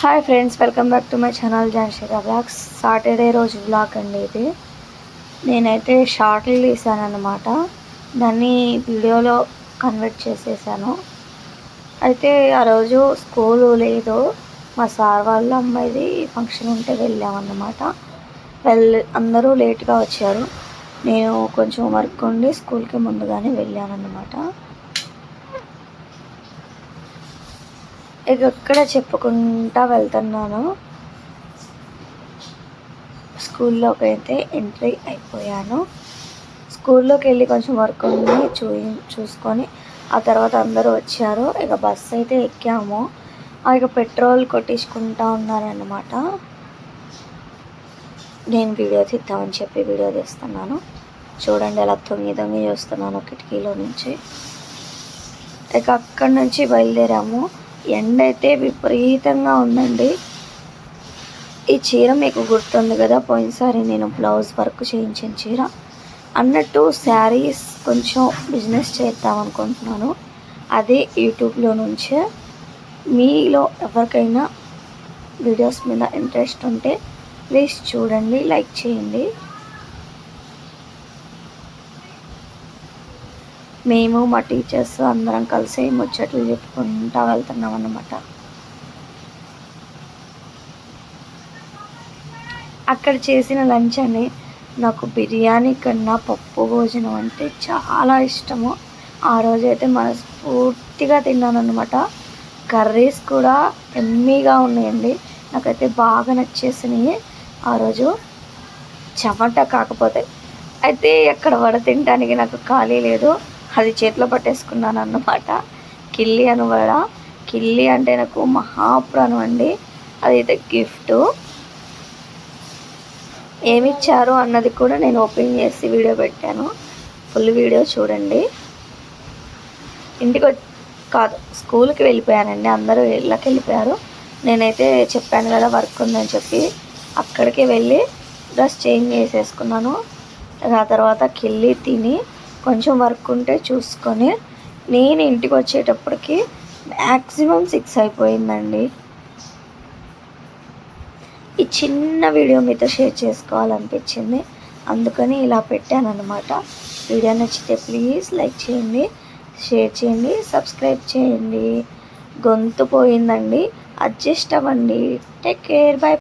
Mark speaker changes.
Speaker 1: Hi friends welcome back to my channel Janshira blogs Saturday రోజు blog అండి ఇది. నేనైతే షార్ట్లు తీసానమాట దాన్ని వీడియోలో కన్వర్ట్ చేసేసాను. అయితే ఆ రోజు స్కూలు లేదు. మా సార్ వాళ్ళ అమ్మాయిది ఫంక్షన్ ఉంటే వెళ్ళామన్నమాట వెళ్ళి అందరూ లేట్గా వచ్చారు. నేను కొంచెం వర్క్ ఉండి స్కూల్కి ముందుగానే వెళ్ళానన్నమాట ఇక్కడ చెప్పుకుంటా వెళ్తున్నాను. స్కూల్లోకి అయితే ఎంట్రీ అయిపోయాను. స్కూల్లోకి వెళ్ళి కొంచెం వర్క్ ఉంది చూ చూసుకొని ఆ తర్వాత అందరూ వచ్చారు. ఇక బస్సు అయితే ఎక్కాము ఇక పెట్రోల్ కొట్టించుకుంటా ఉన్నారనమాట నేను వీడియో తీద్దామని చెప్పి వీడియో తీస్తున్నాను. చూడండి అలా తొంగి తొంగి చూస్తున్నాను కిటికీలో నుంచి. ఇక అక్కడి నుంచి బయలుదేరాము. ఎండ అయితే విపరీతంగా ఉందండి. ఈ చీర మీకు గుర్తుంది కదా పోయినసారి నేను బ్లౌజ్ వర్క్ చేయించిన చీర. అన్నట్టు శారీస్ కొంచెం బిజినెస్ చేద్దాం అనుకుంటున్నాను. అదే యూట్యూబ్లో నుంచే. మీలో ఎవరికైనా వీడియోస్ మీద ఇంట్రెస్ట్ ఉంటే ప్లీజ్ చూడండి లైక్ చేయండి. మేము మా టీచర్స్ అందరం కలిసి ముచ్చట్లు చెప్పుకుంటా వెళ్తున్నాం అన్నమాట. అక్కడ చేసిన లంచ్ అని నాకు బిర్యానీ కన్నా పప్పు భోజనం అంటే చాలా ఇష్టము. ఆ రోజైతే మనస్ఫూర్తిగా తిన్నాను అనమాట కర్రీస్ కూడా ఎమ్మీగా ఉన్నాయండి. నాకైతే బాగా నచ్చేసినాయి. ఆ రోజు చెమట కాకపోతే అయితే ఎక్కడ వడ తినడానికి నాకు ఖాళీ లేదు. అది చేతిలో పట్టేసుకున్నాను అన్నమాట. కిల్లి అనమాట కిల్లి అంటే నాకు మహాప్రాణం అండి. అదైతే గిఫ్ట్. ఏమిచ్చారు అన్నది కూడా నేను ఓపెన్ చేసి వీడియో పెట్టాను. ఫుల్ వీడియో చూడండి. ఇంటికి కాదు స్కూల్కి వెళ్ళిపోయానండి. అందరూ ఇళ్ళకి వెళ్ళిపోయారు నేనైతే చెప్పాను కదా వర్క్ ఉందని చెప్పి. అక్కడికి వెళ్ళి డ్రెస్ చేంజ్ చేసేసుకున్నాను. ఆ తర్వాత కిల్లి తిని కొంచెం వర్క్ ఉంటే చూసుకొని నేను ఇంటికి వచ్చేటప్పటికి మ్యాక్సిమం సిక్స్ అయిపోయిందండి. ఈ చిన్న వీడియో మీతో షేర్ చేసుకోవాలనిపించింది. అందుకని ఇలా పెట్టాను అనమాట వీడియో నచ్చితే ప్లీజ్ లైక్ చేయండి షేర్ చేయండి సబ్స్క్రైబ్ చేయండి. గొంతు పోయిందండి. అడ్జస్ట్ అవ్వండి. Take care. బై.